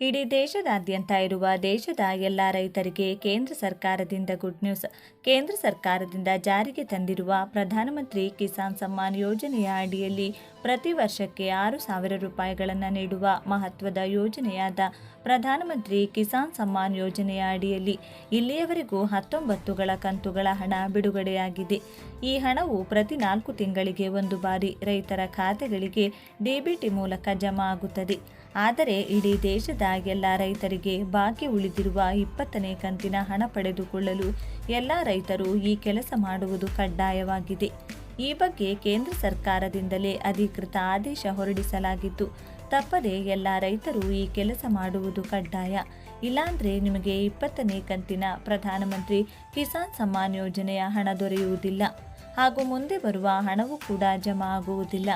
ಇಡೀ ದೇಶದಾದ್ಯಂತ ಇರುವ ದೇಶದ ಎಲ್ಲ ರೈತರಿಗೆ ಕೇಂದ್ರ ಸರ್ಕಾರದಿಂದ ಗುಡ್ ನ್ಯೂಸ್ ಕೇಂದ್ರ ಸರ್ಕಾರದಿಂದ ಜಾರಿಗೆ ತಂದಿರುವ ಪ್ರಧಾನಮಂತ್ರಿ ಕಿಸಾನ್ ಸಮ್ಮಾನ್ ಯೋಜನೆಯ ಅಡಿಯಲ್ಲಿ ಪ್ರತಿ ವರ್ಷಕ್ಕೆ ಆರು ಸಾವಿರ ರೂಪಾಯಿಗಳನ್ನು ನೀಡುವ ಮಹತ್ವದ ಯೋಜನೆಯಾದ ಪ್ರಧಾನಮಂತ್ರಿ ಕಿಸಾನ್ ಸಮ್ಮಾನ್ ಯೋಜನೆಯ ಅಡಿಯಲ್ಲಿ ಇಲ್ಲಿಯವರೆಗೂ ಹತ್ತೊಂಬತ್ತುಗಳ ಕಂತುಗಳ ಹಣ ಬಿಡುಗಡೆಯಾಗಿದೆ. ಈ ಹಣವು ಪ್ರತಿ ನಾಲ್ಕು ತಿಂಗಳಿಗೆ ಒಂದು ಬಾರಿ ರೈತರ ಖಾತೆಗಳಿಗೆ ಡಿಬಿಟಿ ಮೂಲಕ ಜಮಾ ಆಗುತ್ತದೆ. ಆದರೆ ಇಡೀ ದೇಶದ ಎಲ್ಲ ರೈತರಿಗೆ ಬಾಕಿ ಉಳಿದಿರುವ ಇಪ್ಪತ್ತನೇ ಕಂತಿನ ಹಣ ಪಡೆದುಕೊಳ್ಳಲು ಎಲ್ಲ ರೈತರು ಈ ಕೆಲಸ ಮಾಡುವುದು ಕಡ್ಡಾಯವಾಗಿದೆ. ಈ ಬಗ್ಗೆ ಕೇಂದ್ರ ಸರ್ಕಾರದಿಂದಲೇ ಅಧಿಕೃತ ಆದೇಶ ಹೊರಡಿಸಲಾಗಿತ್ತು ತಪ್ಪದೆ ಎಲ್ಲ ರೈತರು ಈ ಕೆಲಸ ಮಾಡುವುದು ಕಡ್ಡಾಯ. ಇಲ್ಲಾಂದ್ರೆ ನಿಮಗೆ ಇಪ್ಪತ್ತನೇ ಕಂತಿನ ಪ್ರಧಾನಮಂತ್ರಿ ಕಿಸಾನ್ ಸಮ್ಮಾನ್ ಯೋಜನೆಯ ಹಣ ದೊರೆಯುವುದಿಲ್ಲ ಹಾಗೂ ಮುಂದೆ ಬರುವ ಹಣವೂ ಕೂಡ ಜಮಾ ಆಗುವುದಿಲ್ಲ.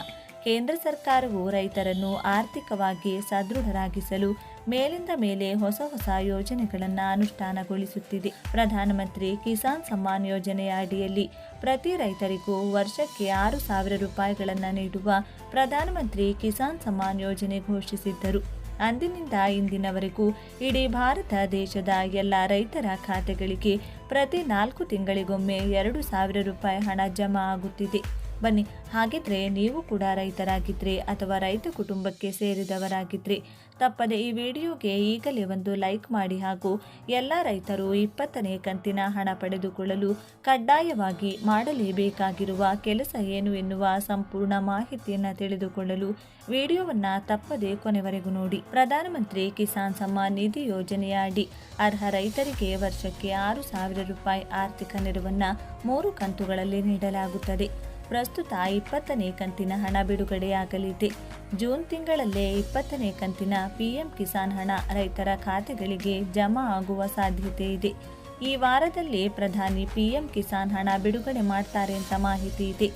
ಕೇಂದ್ರ ಸರ್ಕಾರವು ರೈತರನ್ನು ಆರ್ಥಿಕವಾಗಿ ಸದೃಢರಾಗಿಸಲು ಮೇಲಿಂದ ಮೇಲೆ ಹೊಸ ಹೊಸ ಯೋಜನೆಗಳನ್ನು ಅನುಷ್ಠಾನಗೊಳಿಸುತ್ತಿದೆ. ಪ್ರಧಾನಮಂತ್ರಿ ಕಿಸಾನ್ ಸಮ್ಮಾನ್ ಯೋಜನೆಯ ಅಡಿಯಲ್ಲಿ ಪ್ರತಿ ರೈತರಿಗೂ ವರ್ಷಕ್ಕೆ ಆರು ಸಾವಿರ ರೂಪಾಯಿಗಳನ್ನು ನೀಡುವ ಪ್ರಧಾನಮಂತ್ರಿ ಕಿಸಾನ್ ಸಮ್ಮಾನ್ ಯೋಜನೆ ಘೋಷಿಸಿದ್ದರು. ಅಂದಿನಿಂದ ಇಂದಿನವರೆಗೂ ಇಡೀ ಭಾರತ ದೇಶದ ಎಲ್ಲ ರೈತರ ಖಾತೆಗಳಿಗೆ ಪ್ರತಿ ನಾಲ್ಕು ತಿಂಗಳಿಗೊಮ್ಮೆ ಎರಡು ಸಾವಿರ ರೂಪಾಯಿ ಹಣ ಜಮಾ ಆಗುತ್ತಿದೆ. ಬನ್ನಿ. ಹಾಗಿದ್ರೆ ನೀವು ಕೂಡ ರೈತರಾಗಿದ್ರೆ ಅಥವಾ ರೈತ ಕುಟುಂಬಕ್ಕೆ ಸೇರಿದವರಾಗಿದ್ರೆ ತಪ್ಪದೆ ಈ ವಿಡಿಯೋಗೆ ಈಗಲೇ ಒಂದು ಲೈಕ್ ಮಾಡಿ ಹಾಗೂ ಎಲ್ಲ ರೈತರು ಇಪ್ಪತ್ತನೇ ಕಂತಿನ ಹಣ ಪಡೆದುಕೊಳ್ಳಲು ಕಡ್ಡಾಯವಾಗಿ ಮಾಡಲೇಬೇಕಾಗಿರುವ ಕೆಲಸ ಏನು ಎನ್ನುವ ಸಂಪೂರ್ಣ ಮಾಹಿತಿಯನ್ನು ತಿಳಿದುಕೊಳ್ಳಲು ವಿಡಿಯೋವನ್ನು ತಪ್ಪದೆ ಕೊನೆವರೆಗೂ ನೋಡಿ. ಪ್ರಧಾನಮಂತ್ರಿ ಕಿಸಾನ್ ಸಮ್ಮಾನ್ ನಿಧಿ ಯೋಜನೆಯ ಅಡಿ ಅರ್ಹ ರೈತರಿಗೆ ವರ್ಷಕ್ಕೆ ಆರು ಸಾವಿರ ರೂಪಾಯಿ ಆರ್ಥಿಕ ನೆರವನ್ನು ಮೂರು ಕಂತುಗಳಲ್ಲಿ ನೀಡಲಾಗುತ್ತದೆ. ಪ್ರಸ್ತುತ ಇಪ್ಪತ್ತನೇ ಕಂತಿನ ಹಣ ಬಿಡುಗಡೆಯಾಗಲಿದೆ. ಜೂನ್ ತಿಂಗಳಲ್ಲೇ ಇಪ್ಪತ್ತನೇ ಕಂತಿನ ಪಿಎಂ ಕಿಸಾನ್ ಹಣ ರೈತರ ಖಾತೆಗಳಿಗೆ ಜಮಾ ಆಗುವ ಸಾಧ್ಯತೆ ಇದೆ. ಈ ವಾರದಲ್ಲಿ ಪ್ರಧಾನಿ ಪಿಎಂ ಕಿಸಾನ್ ಹಣ ಬಿಡುಗಡೆ ಮಾಡ್ತಾರೆ ಅಂತ ಮಾಹಿತಿ ಇದೆ.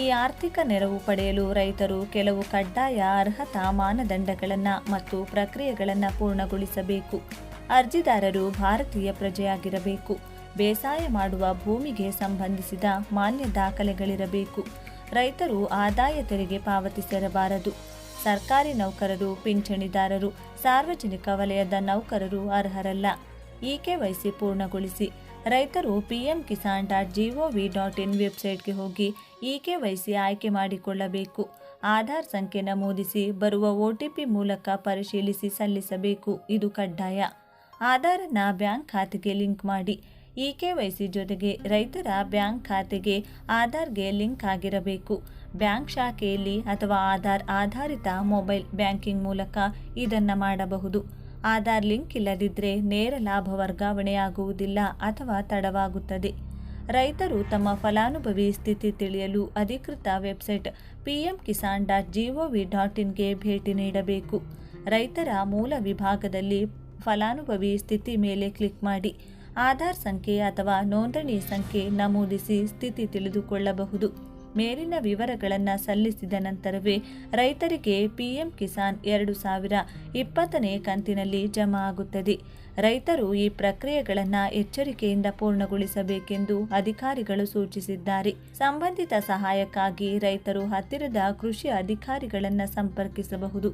ಈ ಆರ್ಥಿಕ ನೆರವು ಪಡೆಯಲು ರೈತರು ಕೆಲವು ಕಡ್ಡಾಯ ಅರ್ಹತಾ ಮಾನದಂಡಗಳನ್ನು ಮತ್ತು ಪ್ರಕ್ರಿಯೆಗಳನ್ನು ಪೂರ್ಣಗೊಳಿಸಬೇಕು. ಅರ್ಜಿದಾರರು ಭಾರತೀಯ ಪ್ರಜೆಯಾಗಿರಬೇಕು. ಬೇಸಾಯ ಮಾಡುವ ಭೂಮಿಗೆ ಸಂಬಂಧಿಸಿದ ಮಾನ್ಯ ದಾಖಲೆಗಳಿರಬೇಕು. ರೈತರು ಆದಾಯ ತೆರಿಗೆ ಪಾವತಿಸಿರಬಾರದು ಸರ್ಕಾರಿ ನೌಕರರು, ಪಿಂಚಣಿದಾರರು, ಸಾರ್ವಜನಿಕ ವಲಯದ ನೌಕರರು ಅರ್ಹರಲ್ಲ. ಇ ಕೆವೈಸಿ ಪೂರ್ಣಗೊಳಿಸಿ. ರೈತರು PM Kisan dot GOV dot in ವೆಬ್ಸೈಟ್ಗೆ ಹೋಗಿ ಇ ಕೆವೈಸಿ ಆಯ್ಕೆ ಮಾಡಿಕೊಳ್ಳಬೇಕು. ಆಧಾರ್ ಸಂಖ್ಯೆ ನಮೂದಿಸಿ ಬರುವ ಒಟಿಪಿ ಮೂಲಕ ಪರಿಶೀಲಿಸಿ ಸಲ್ಲಿಸಬೇಕು. ಇದು ಕಡ್ಡಾಯ. ಆಧಾರನ್ನ ಬ್ಯಾಂಕ್ ಖಾತೆಗೆ ಲಿಂಕ್ ಮಾಡಿ. ಇ ಕೆವೈಸಿ ಜೊತೆಗೆ ರೈತರ ಬ್ಯಾಂಕ್ ಖಾತೆಗೆ ಆಧಾರ್ಗೆ ಲಿಂಕ್ ಆಗಿರಬೇಕು. ಬ್ಯಾಂಕ್ ಶಾಖೆಯಲ್ಲಿ ಅಥವಾ ಆಧಾರ್ ಆಧಾರಿತ ಮೊಬೈಲ್ ಬ್ಯಾಂಕಿಂಗ್ ಮೂಲಕ ಇದನ್ನು ಮಾಡಬಹುದು. ಆಧಾರ್ ಲಿಂಕ್ ಇಲ್ಲದಿದ್ದರೆ ನೇರ ಲಾಭ ವರ್ಗಾವಣೆಯಾಗುವುದಿಲ್ಲ ಅಥವಾ ತಡವಾಗುತ್ತದೆ. ರೈತರು ತಮ್ಮ ಫಲಾನುಭವಿ ಸ್ಥಿತಿ ತಿಳಿಯಲು ಅಧಿಕೃತ website PM Kisan dot GOV dot ಇನ್ಗೆ ಭೇಟಿ ನೀಡಬೇಕು. ರೈತರ ಮೂಲ ವಿಭಾಗದಲ್ಲಿ ಫಲಾನುಭವಿ ಸ್ಥಿತಿ ಮೇಲೆ ಕ್ಲಿಕ್ ಮಾಡಿ. ಆಧಾರ್ ಸಂಖ್ಯೆ ಅಥವಾ ನೋಂದಣಿ ಸಂಖ್ಯೆ ನಮೂದಿಸಿ ಸ್ಥಿತಿ ತಿಳಿದುಕೊಳ್ಳಬಹುದು. ಮೇಲಿನ ವಿವರಗಳನ್ನು ಸಲ್ಲಿಸಿದ ನಂತರವೇ ರೈತರಿಗೆ ಪಿಎಂ ಕಿಸಾನ್ ಎರಡು ಸಾವಿರ ಇಪ್ಪತ್ತನೇ ಕಂತಿನಲ್ಲಿ ಜಮಾ ಆಗುತ್ತದೆ. ರೈತರು ಈ ಪ್ರಕ್ರಿಯೆಗಳನ್ನು ಎಚ್ಚರಿಕೆಯಿಂದ ಪೂರ್ಣಗೊಳಿಸಬೇಕೆಂದು ಅಧಿಕಾರಿಗಳು ಸೂಚಿಸಿದ್ದಾರೆ. ಸಂಬಂಧಿತ ಸಹಾಯಕ್ಕಾಗಿ ರೈತರು ಹತ್ತಿರದ ಕೃಷಿ ಅಧಿಕಾರಿಗಳನ್ನು ಸಂಪರ್ಕಿಸಬಹುದು.